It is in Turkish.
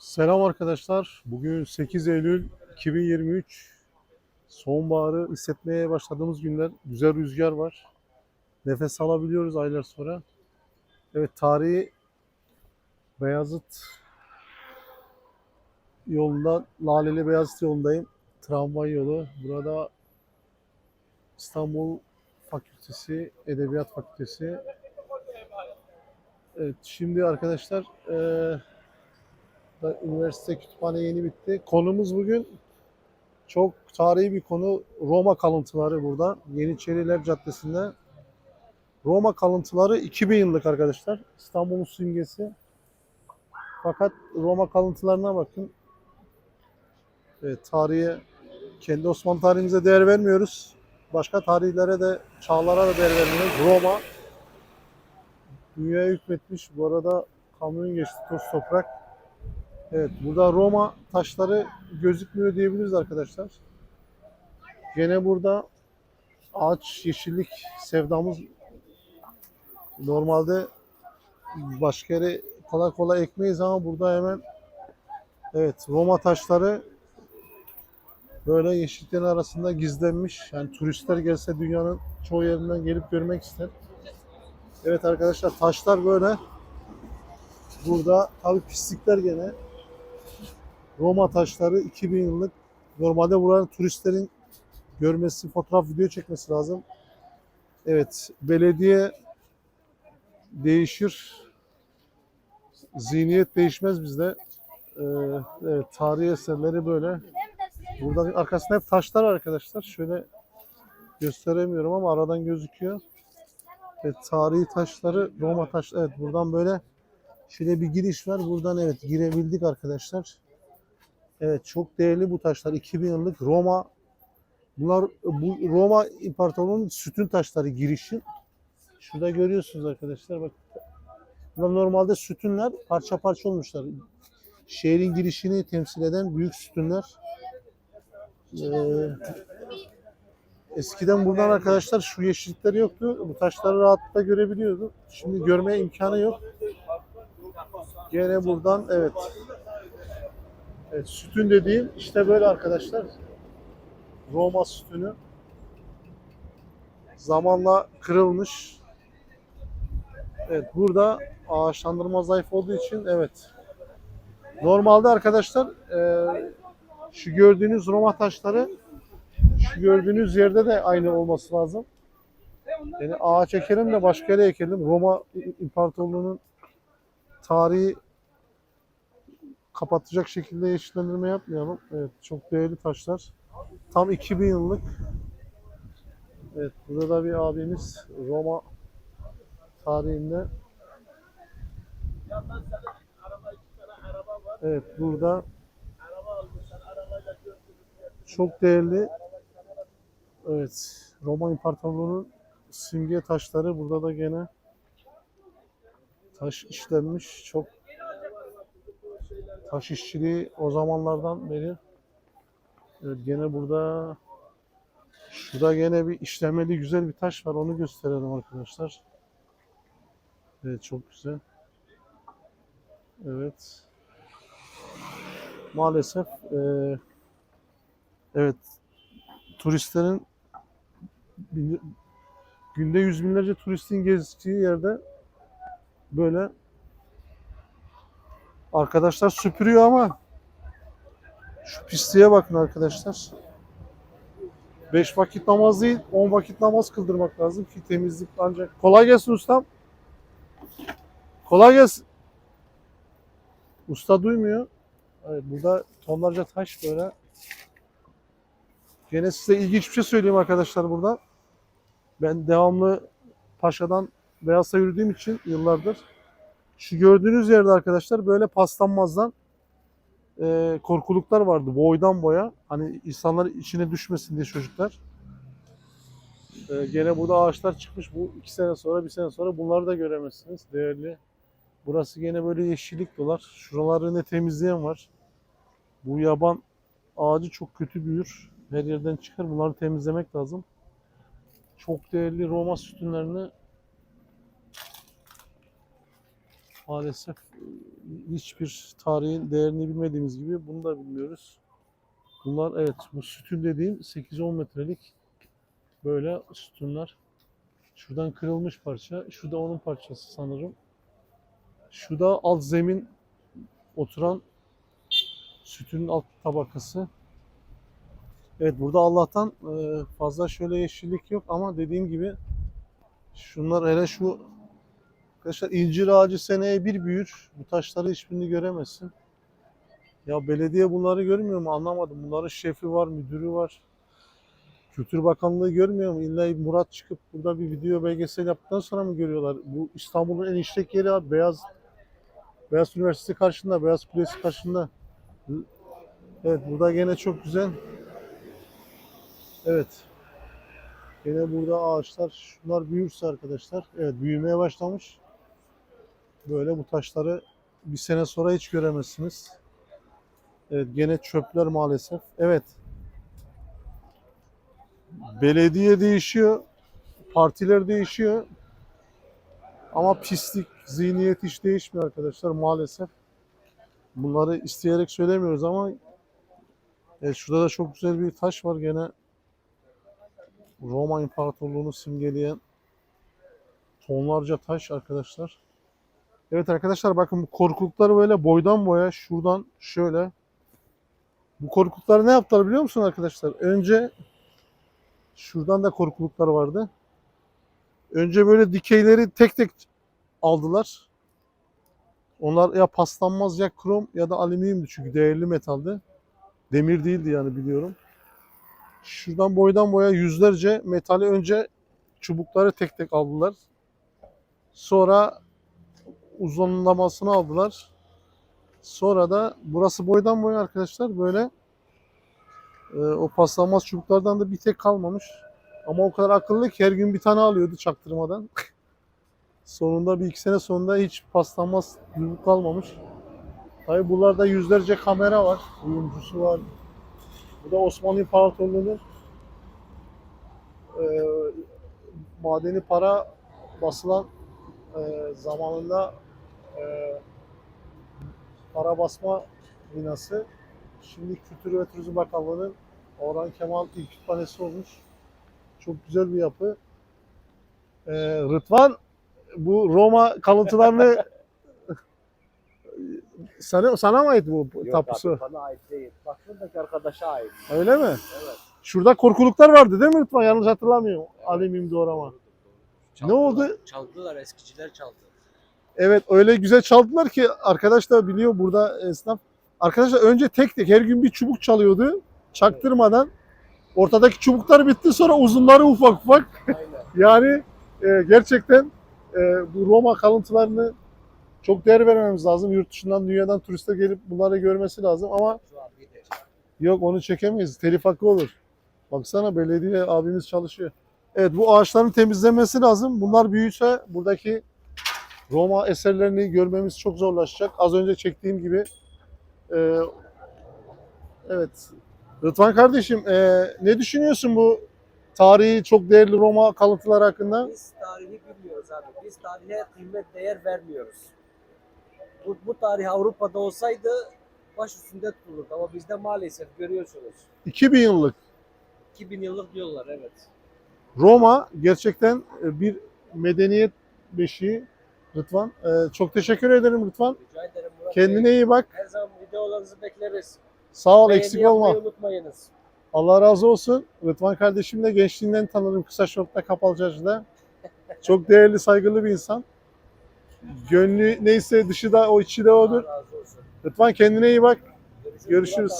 Selam arkadaşlar. Bugün 8 Eylül 2023. Sonbaharı hissetmeye başladığımız günler. Güzel rüzgar var. Nefes alabiliyoruz aylar sonra. Evet tarihi Beyazıt yolunda, Laleli Beyazıt yolundayım. Tramvay yolu. Burada İstanbul Fakültesi, Edebiyat Fakültesi. Evet şimdi arkadaşlar eee da Üniversite kütüphane yeni bitti. Konumuz bugün çok tarihi bir konu. Roma kalıntıları burada. Yeniçeriler Caddesi'nde. Roma kalıntıları 2000 yıllık arkadaşlar. İstanbul'un simgesi. Fakat Roma kalıntılarına bakın. Evet, tarihe, kendi Osmanlı tarihimize değer vermiyoruz. Başka tarihlere de, çağlara da değer vermiyoruz. Roma dünyaya hükmetmiş. Bu arada kamyon geçti, toz toprak. Evet, burada Roma taşları gözükmüyor diyebiliriz arkadaşlar. Gene burada ağaç, yeşillik sevdamız normalde başka yere kolay kolay ekmeyiz ama burada hemen evet Roma taşları böyle yeşilliklerin arasında gizlenmiş. Yani turistler gelse dünyanın çoğu yerinden gelip görmek ister. Evet arkadaşlar taşlar böyle. Burada tabii pislikler gene Roma taşları 2000 yıllık. Normalde buranın turistlerin görmesi, fotoğraf, video çekmesi lazım. Evet, belediye değişir. Zihniyet değişmez bizde. Ee, evet, tarihi eserleri böyle. Burada arkasında hep taşlar arkadaşlar. Şöyle gösteremiyorum ama aradan gözüküyor. Evet, tarihi taşları, Roma taş. Evet, buradan böyle şöyle bir giriş var. Buradan evet girebildik arkadaşlar. Evet çok değerli bu taşlar. 2000 yıllık Roma bunlar bu Roma İmparatorluğu'nun sütun taşları girişi. Şurada görüyorsunuz arkadaşlar bak. Bunlar normalde sütunlar parça parça olmuşlar. Şehrin girişini temsil eden büyük sütunlar. Ee, eskiden buradan arkadaşlar şu yeşillikleri yoktu. Bu taşları rahatlıkla görebiliyordu. Şimdi görmeye imkanı yok. Gene buradan evet Evet, sütün dediğim işte böyle arkadaşlar. Roma sütünü. Zamanla kırılmış. Evet burada ağaçlandırma zayıf olduğu için evet. Normalde arkadaşlar e, şu gördüğünüz Roma taşları şu gördüğünüz yerde de aynı olması lazım. Yani ağaç ekelim de başka yere ekelim. Roma İmparatorluğu'nun tarihi kapatacak şekilde yeşillendirme yapmayalım. Evet, çok değerli taşlar. Tam 2000 yıllık. Evet, burada da bir abimiz Roma tarihinde. Evet, burada çok değerli Evet, Roma İmparatorluğu'nun simge taşları burada da gene taş işlenmiş. Çok taş işçiliği o zamanlardan beri evet, gene burada şurada gene bir işlemeli güzel bir taş var onu gösterelim arkadaşlar. Evet çok güzel. Evet. Maalesef eee, evet turistlerin günde yüz binlerce turistin gezdiği yerde böyle Arkadaşlar süpürüyor ama şu pisliğe bakın arkadaşlar. 5 vakit namaz değil 10 vakit namaz kıldırmak lazım ki temizlik ancak. Kolay gelsin ustam. Kolay gelsin. Usta duymuyor. Evet, burada tonlarca taş böyle. Gene size ilginç bir şey söyleyeyim arkadaşlar burada. Ben devamlı Paşa'dan Beyaz'da yürüdüğüm için yıllardır şu gördüğünüz yerde arkadaşlar böyle paslanmazdan e, korkuluklar vardı boydan boya. Hani insanlar içine düşmesin diye çocuklar. E, gene burada ağaçlar çıkmış. Bu iki sene sonra bir sene sonra bunları da göremezsiniz. Değerli. Burası gene böyle yeşillik dolar. Şuraları ne temizleyen var. Bu yaban ağacı çok kötü büyür. Her yerden çıkar. Bunları temizlemek lazım. Çok değerli Roma sütunlarını maalesef e, hiçbir tarihin değerini bilmediğimiz gibi bunu da bilmiyoruz. Bunlar evet bu sütun dediğim 8-10 metrelik böyle sütunlar. Şuradan kırılmış parça. Şu da onun parçası sanırım. Şu da alt zemin oturan sütünün alt tabakası. Evet burada Allah'tan e, fazla şöyle yeşillik yok ama dediğim gibi şunlar hele şu arkadaşlar incir ağacı seneye bir büyür. Bu taşları hiçbirini göremezsin. Ya belediye bunları görmüyor mu anlamadım. Bunların şefi var, müdürü var. Kültür Bakanlığı görmüyor mu? İlla Murat çıkıp burada bir video belgesel yaptıktan sonra mı görüyorlar? Bu İstanbul'un en işlek yeri abi. Beyaz Beyaz Üniversitesi karşında, Beyaz Kulesi karşında. Evet burada gene çok güzel. Evet. Gene burada ağaçlar, şunlar büyürse arkadaşlar. Evet büyümeye başlamış. Böyle bu taşları bir sene sonra hiç göremezsiniz. Evet gene çöpler maalesef. Evet. Belediye değişiyor. Partiler değişiyor. Ama pislik, zihniyet hiç değişmiyor arkadaşlar maalesef. Bunları isteyerek söylemiyoruz ama evet, şurada da çok güzel bir taş var gene Roma İmparatorluğu'nu simgeleyen tonlarca taş arkadaşlar. Evet arkadaşlar bakın bu korkulukları böyle boydan boya şuradan şöyle. Bu korkulukları ne yaptılar biliyor musun arkadaşlar? Önce şuradan da korkuluklar vardı. Önce böyle dikeyleri tek tek aldılar. Onlar ya paslanmaz ya krom ya da alüminyumdu çünkü değerli metaldi. Demir değildi yani biliyorum. Şuradan boydan boya yüzlerce metali önce çubukları tek tek aldılar. Sonra uzunlamasını aldılar. Sonra da burası boydan boya arkadaşlar böyle e, o paslanmaz çubuklardan da bir tek kalmamış. Ama o kadar akıllı ki her gün bir tane alıyordu çaktırmadan. Sonunda bir iki sene sonunda hiç paslanmaz çubuk kalmamış. Tabi buralarda yüzlerce kamera var. Uyumcusu var. Bu da Osmanlı İmparatorluğu'nun e, madeni para basılan e, zamanında e, para basma binası. Şimdi Kültür ve Turizm Bakanlığı'nın Orhan Kemal İlk Kütüphanesi olmuş. Çok güzel bir yapı. E, Rıdvan bu Roma kalıntılarını sana, sana mı ait bu Yok tapusu? abi bana ait değil. Bak şuradaki arkadaşa ait. Öyle mi? Evet. Şurada korkuluklar vardı değil mi Rıdvan? Yanlış hatırlamıyorum. Alüminyum doğrama. Ne oldu? Çaldılar eskiciler çaldı. Evet öyle güzel çaldılar ki arkadaş da biliyor burada esnaf. Arkadaşlar önce tek tek her gün bir çubuk çalıyordu. Çaktırmadan. Ortadaki çubuklar bitti sonra uzunları ufak ufak. Yani e, gerçekten e, bu Roma kalıntılarını çok değer vermemiz lazım. Yurt dışından, dünyadan turistler gelip bunları görmesi lazım ama. Yok onu çekemeyiz. Telif hakkı olur. Baksana belediye abimiz çalışıyor. Evet bu ağaçların temizlenmesi lazım. Bunlar büyüyse buradaki Roma eserlerini görmemiz çok zorlaşacak. Az önce çektiğim gibi. Ee, evet. Rıdvan kardeşim ee, ne düşünüyorsun bu tarihi çok değerli Roma kalıntıları hakkında? Biz tarihi bilmiyoruz abi. Biz tarihe kıymet değer vermiyoruz. Bu, bu tarih Avrupa'da olsaydı baş üstünde tutulurdu ama bizde maalesef görüyorsunuz. 2000 yıllık 2000 yıllık diyorlar evet. Roma gerçekten e, bir medeniyet beşiği Rıdvan. Ee, çok teşekkür ederim Rıdvan. Rica ederim Murat Kendine Bey. iyi bak. Her zaman videolarınızı bekleriz. Sağ ol Beğeni eksik yapmayı olma. unutmayınız. Allah razı olsun. Rıdvan kardeşim de gençliğinden tanırım kısa şortta kapalı çarşıda. Çok değerli, saygılı bir insan. Gönlü neyse dışı da o içi de odur. Allah razı olsun. Rıdvan kendine iyi bak. Görüşürüz. Görüşürüz. Murat abi.